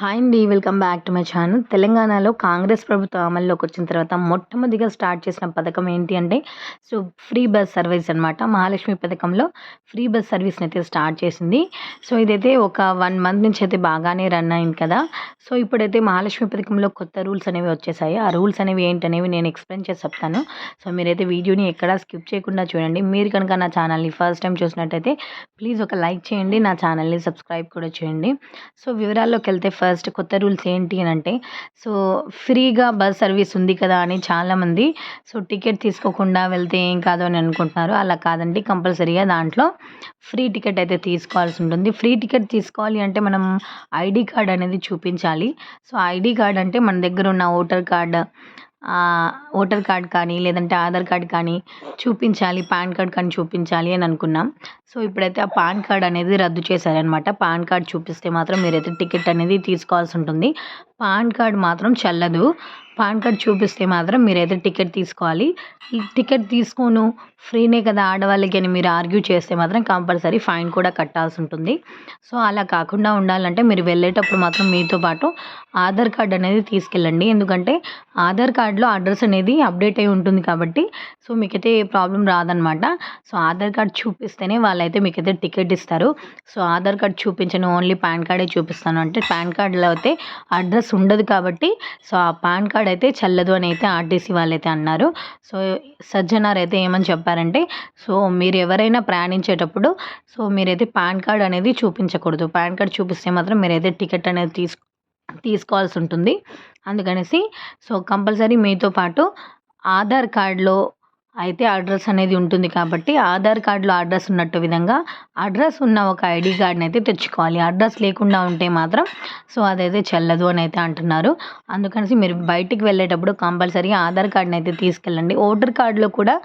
Hi అండి welcome back to my channel తెలంగాణలో కాంగ్రెస్ ప్రభుత్వం అమల్లోకి వచ్చిన తర్వాత మొట్టమొదటిగా స్టార్ట్ చేసిన పథకం ఏంటి అంటే సో ఫ్రీ బస్ సర్వీస్ అనమాట మహాలక్ష్మి పథకంలో ఫ్రీ బస్ సర్వీస్ని అయితే స్టార్ట్ చేసింది. సో ఇదైతే ఒక వన్ మంత్ నుంచి అయితే బాగానే రన్ అయింది కదా. సో ఇప్పుడైతే మహాలక్ష్మి పథకంలో కొత్త రూల్స్ అనేవి వచ్చేసాయి. ఆ రూల్స్ అనేవి ఏంటనేవి నేను ఎక్స్ప్లెయిన్ చేసి చెప్తాను. సో మీరైతే వీడియోని ఎక్కడా స్కిప్ చేయకుండా చూడండి. మీరు కనుక నా ఛానల్ని ఫస్ట్ టైం చూసినట్టయితే ప్లీజ్ ఒక లైక్ చేయండి నా ఛానల్ని సబ్స్క్రైబ్ కూడా చేయండి. సో వివరాల్లోకి వెళ్తే ఫస్ట్ కొత్త రూల్స్ ఏంటి అని అంటే సో ఫ్రీగా బస్ సర్వీస్ ఉంది కదా అని చాలామంది సో టికెట్ తీసుకోకుండా వెళ్తే ఏం కాదు అని అనుకుంటున్నారు. అలా కాదండి కంపల్సరీగా దాంట్లో ఫ్రీ టికెట్ అయితే తీసుకోవాల్సి ఉంటుంది. ఫ్రీ టికెట్ తీసుకోవాలి అంటే మనం ఐడి కార్డ్ అనేది చూపించాలి. సో ఐడి కార్డ్ అంటే మన దగ్గర ఉన్న ఓటర్ కార్డ్ ఓటర్ కార్డ్ కానీ లేదంటే ఆధార్ కార్డ్ కానీ చూపించాలి పాన్ కార్డ్ కానీ చూపించాలి అని అనుకున్నాం. సో ఇప్పుడైతే ఆ పాన్ కార్డ్ అనేది రద్దు చేశారనమాట పాన్ కార్డ్ చూపిస్తే మాత్రం మీరైతే టికెట్ అనేది తీసుకోవాల్సి ఉంటుంది. పాన్ కార్డ్ మాత్రం చెల్లదు. పాన్ కార్డ్ చూపిస్తే మాత్రం మీరైతే టికెట్ తీసుకోవాలి. టికెట్ తీసుకోను ఫ్రీనే కదా ఆడవాళ్ళకి అని మీరు ఆర్గ్యూ చేస్తే మాత్రం కంపల్సరీ ఫైన్ కూడా కట్టాల్సి ఉంటుంది. సో అలా కాకుండా ఉండాలంటే మీరు వెళ్ళేటప్పుడు మాత్రం మీతో పాటు ఆధార్ కార్డ్ అనేది తీసుకెళ్ళండి. ఎందుకంటే ఆధార్ కార్డులో అడ్రస్ అనేది అప్డేట్ అయి ఉంటుంది కాబట్టి సో మీకైతే ఏ ప్రాబ్లం రాదనమాట సో ఆధార్ కార్డ్ చూపిస్తేనే వాళ్ళైతే మీకైతే టికెట్ ఇస్తారు. సో ఆధార్ కార్డ్ చూపించను ఓన్లీ పాన్ కార్డే చూపిస్తాను. అంటే పాన్ కార్డులో అయితే అడ్రస్ ఉండదు కాబట్టి సో ఆ పాన్ కార్డ్ అయితే చల్లదు అని అయితే ఆర్టీసీ వాళ్ళైతే అన్నారు. సో సజ్జనార్ అయితే ఏమని చెప్పారంటే సో మీరు ఎవరైనా ప్రయాణించేటప్పుడు సో మీరైతే పాన్ కార్డ్ అనేది చూపించకూడదు. పాన్ కార్డ్ చూపిస్తే మాత్రం మీరైతే టికెట్ అనేది తీసు తీసుకోవాల్సి ఉంటుంది. అందుకనేసి సో కంపల్సరీ మీతో పాటు ఆధార్ కార్డ్లో అయితే అడ్రస్ అనేది ఉంటుంది కాబట్టి ఆధార్ కార్డులో అడ్రస్ ఉన్నట్టు విధంగా అడ్రస్ ఉన్న ఒక ఐడి కార్డ్ని అయితే తెచ్చుకోవాలి. అడ్రస్ లేకుండా ఉంటే మాత్రం సో అదైతే చెల్లదు అని అయితే అంటున్నారు. అందుకనేసి మీరు బయటికి వెళ్ళేటప్పుడు కంపల్సరీ ఆధార్ కార్డ్ని అయితే తీసుకెళ్ళండి. ఓటర్ కార్డులో కూడా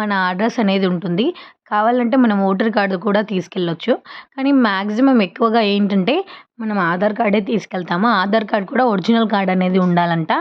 మన అడ్రస్ అనేది ఉంటుంది. కావాలంటే మనం ఓటర్ కార్డు కూడా తీసుకెళ్ళొచ్చు. కానీ మ్యాక్సిమం ఎక్కువగా ఏంటంటే మనం ఆధార్ కార్డే తీసుకెళ్తాము. ఆధార్ కార్డ్ కూడా ఒరిజినల్ కార్డ్ అనేది ఉండాలంట.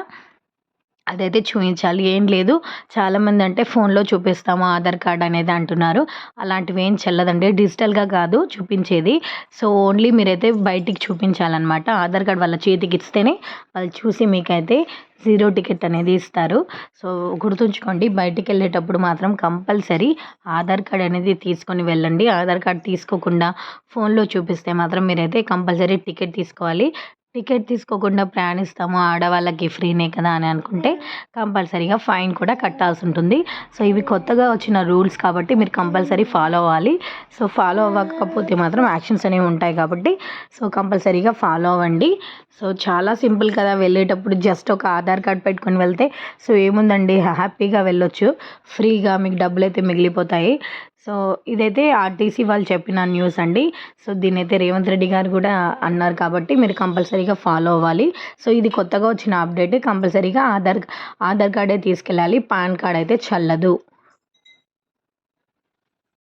అదైతే చూపించాలి ఏం లేదు. చాలామంది అంటే ఫోన్లో చూపిస్తాము ఆధార్ కార్డ్ అనేది అంటున్నారు. అలాంటివి ఏం చెల్లదండి. డిజిటల్గా కాదు చూపించేది. సో ఓన్లీ మీరైతే బయటికి చూపించాలన్నమాట. ఆధార్ కార్డ్ వాళ్ళ చేతికి ఇస్తేనే వాళ్ళు చూసి మీకైతే జీరో టికెట్ అనేది ఇస్తారు. సో గుర్తుంచుకోండి బయటికి వెళ్ళేటప్పుడు మాత్రం కంపల్సరీ ఆధార్ కార్డ్ అనేది తీసుకొని వెళ్ళండి. ఆధార్ కార్డ్ తీసుకోకుండా ఫోన్లో చూపిస్తే మాత్రం మీరైతే కంపల్సరీ టికెట్ తీసుకోవాలి. టికెట్ తీసుకోకుండా ప్రయాణిస్తాము ఆడవాళ్ళకి ఫ్రీనే కదా అని అనుకుంటే కంపల్సరీగా ఫైన్ కూడా కట్టాల్సి ఉంటుంది. సో ఇవి కొత్తగా వచ్చిన రూల్స్ కాబట్టి మీరు కంపల్సరీ ఫాలో అవ్వాలి. సో ఫాలో అవ్వకపోతే మాత్రం యాక్షన్స్ అనేవి ఉంటాయి కాబట్టి సో కంపల్సరీగా ఫాలో అవ్వండి. సో చాలా సింపుల్ కదా వెళ్ళేటప్పుడు జస్ట్ ఒక ఆధార్ కార్డ్ పెట్టుకొని వెళ్తే. సో ఏముందండి? హ్యాపీగా వెళ్ళొచ్చు. ఫ్రీగా మీకు డబ్బులు అయితే మిగిలిపోతాయి. సో ఇదైతే ఆర్టీసీ వాళ్ళు చెప్పిన న్యూస్ అండి. సో దీని అయితే రేవంత్ రెడ్డి గారు కూడా అన్నారు కాబట్టి మీరు కంపల్సరీగా ఫాలో అవ్వాలి. సో ఇది కొత్తగా వచ్చిన అప్డేట్ కంపల్సరీగా ఆధార్ ఆధార్ కార్డే తీసుకెళ్ళాలి. పాన్ కార్డ్ అయితే చల్లదు.